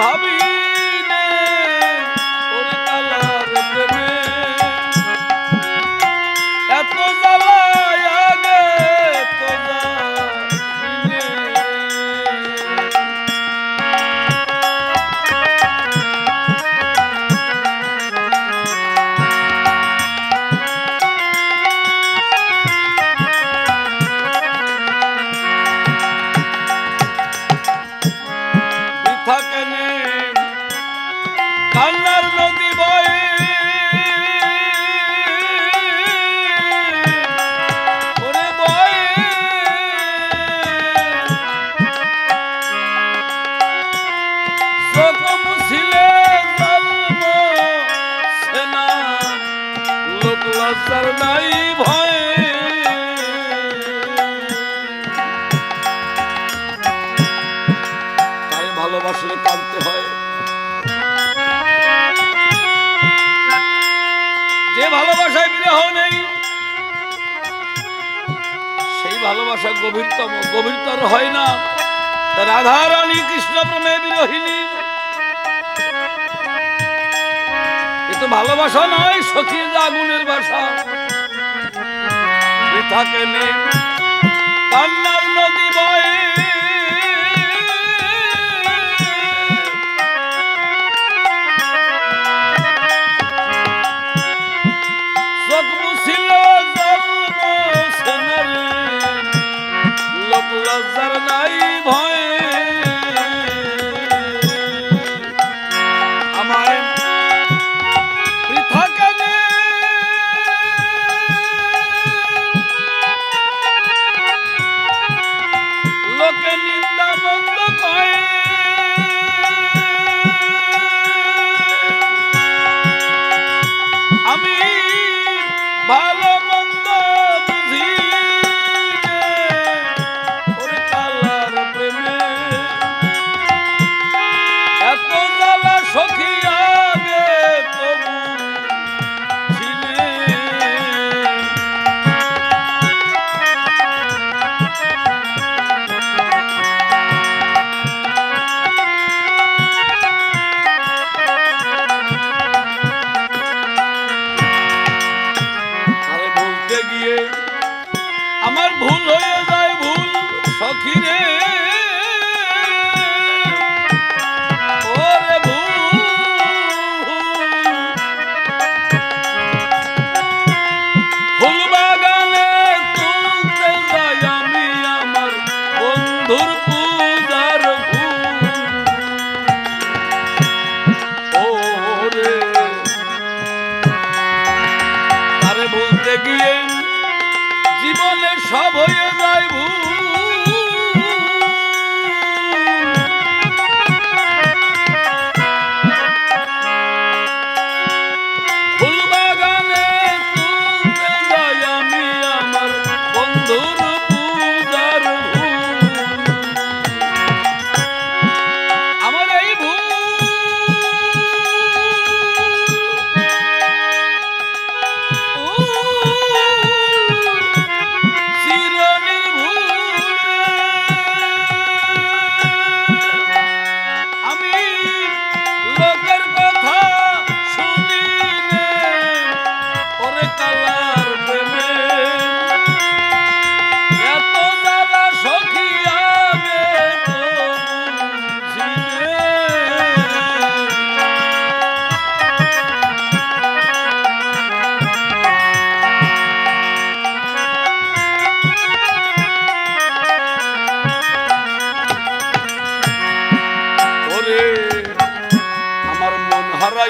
ভাবি। নাই ভয়। তাই ভালোবাসলে কাঁদতে হয়। যে ভালোবাসায় বিরহ নেই, সেই ভালোবাসা গভীরতম গভীরতর হয় না। রাধারণী কৃষ্ণ প্রেমে বিরোহিনী তো ভালোবাসা নয় সখীর আগুনের বাসা। বৃথা কেনে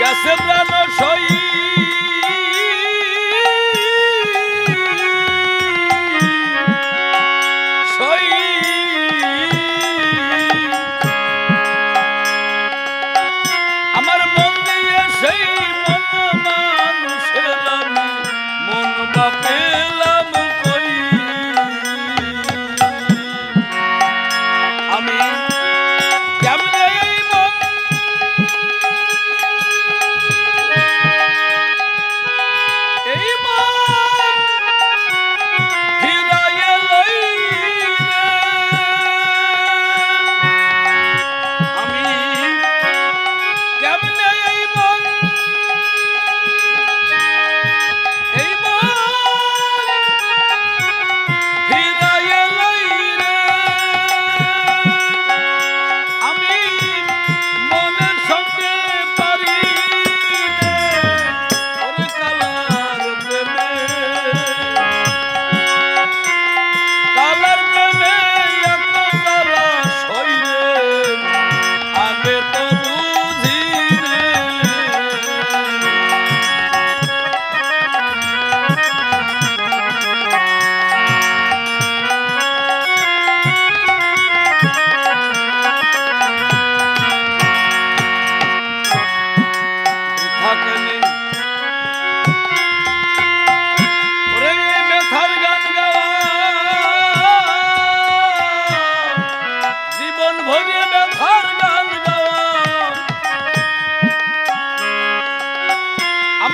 গেছে প্রাণ সই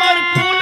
আমার কুলের